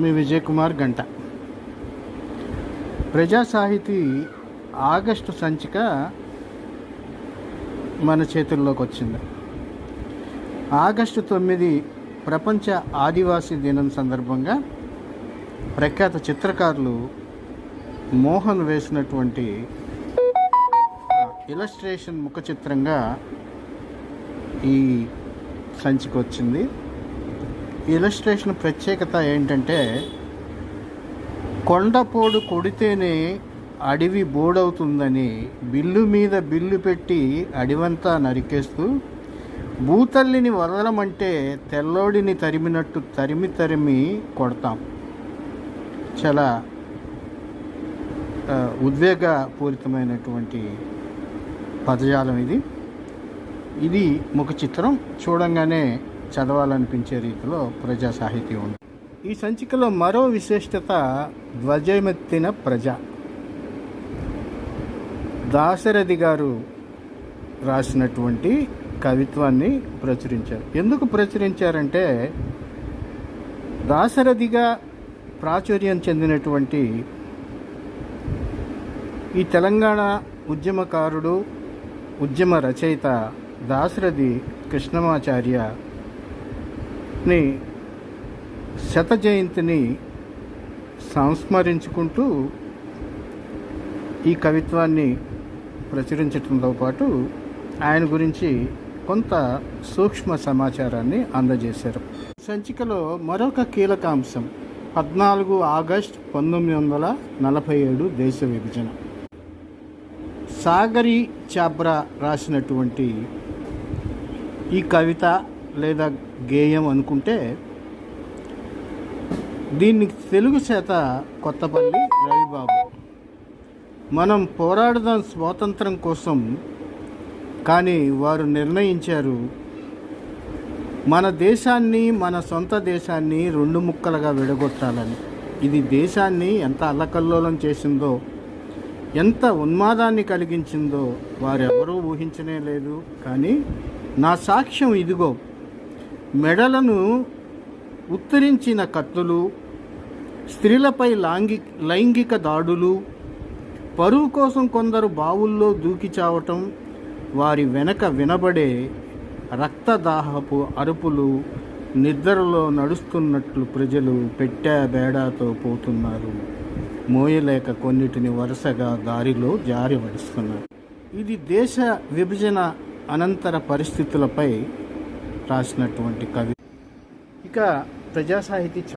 మీ విజయ్ కుమార్ గంట. ప్రజా సాహితీ ఆగస్టు సంచిక మన చేతుల్లోకి వచ్చింది ఆగస్టు తొమ్మిది ప్రపంచ ఆదివాసీ దినం సందర్భంగా ప్రఖ్యాత చిత్రకారులు మోహన్ వేసినటువంటి ఇలస్ట్రేషన్ ముఖ చిత్రంగా ఈ సంచిక వచ్చింది ఇలస్ట్రేషన్ ప్రత్యేకత ఏంటంటే కొండపోడు కొడితేనే అడవి బోడవుతుందని బిల్లు మీద బిల్లు పెట్టి అడివంతా నరికేస్తూ భూతల్లిని వదలమంటే తెల్లోడిని తరిమినట్టు తరిమి తరిమి కొడతాం. చాలా ఉద్వేగపూరితమైనటువంటి పదజాలం ఇది. ఇది ముఖ చిత్రం. చూడంగానే చదవాలనిపించే రీతిలో ప్రజా సాహిత్యం ఉంది. ఈ సంచికలో మరో విశిష్టత ధ్వజమెత్తిన ప్రజ. దాశరథి గారు రాసినటువంటి కవిత్వాన్ని ప్రచురించారు. ఎందుకు ప్రచురించారంటే దాశరథిగా ప్రాచుర్యం చెందినటువంటి ఈ తెలంగాణ ఉద్యమకారుడు ఉద్యమ రచయిత దాశరథి ని శత జయంతిని సంస్మరించుకుంటూ ఈ కవిత్వాన్ని ప్రచురించడంతో పాటు ఆయన గురించి కొంత సూక్ష్మ సమాచారాన్ని అందజేశారు. సంచికలో మరొక కీలక అంశం పద్నాలుగు ఆగస్ట్ పంతొమ్మిది వందల నలభై ఏడు దేశ విభజన. సాగరి చాబ్రా రాసినటువంటి ఈ కవిత లేదా గేయం అనుకుంటే దీన్ని తెలుగు చేత కొత్తపల్లి రవిబాబు. మనం పోరాడదాం స్వాతంత్రం కోసం కానీ వారు నిర్ణయించారు మన దేశాన్ని మన సొంత దేశాన్ని రెండు ముక్కలుగా విడగొట్టాలని. ఇది దేశాన్ని ఎంత అల్లకల్లోలం చేసిందో ఎంత ఉన్మాదాన్ని కలిగించిందో వారెవరూ ఊహించనే లేదు. కానీ నా సాక్ష్యం ఇదిగో మెడలను ఉత్తరించిన కత్తులు స్త్రీలపై లాంగి లైంగిక దాడులు పరువు కోసం కొందరు బావుల్లో దూకి చావటం వారి వెనక వినబడే రక్తదాహపు అరుపులు నిద్రలో నడుస్తున్నట్లు ప్రజలు పెట్టా బేడాతో పోతున్నారు. మోయలేక కొన్నిటిని వరుసగా దారిలో జారి పడుస్తున్నారు. ఇది దేశ విభజన అనంతర పరిస్థితులపై రాసినటువంటి కవి. ఇక ప్రజా సాహితీ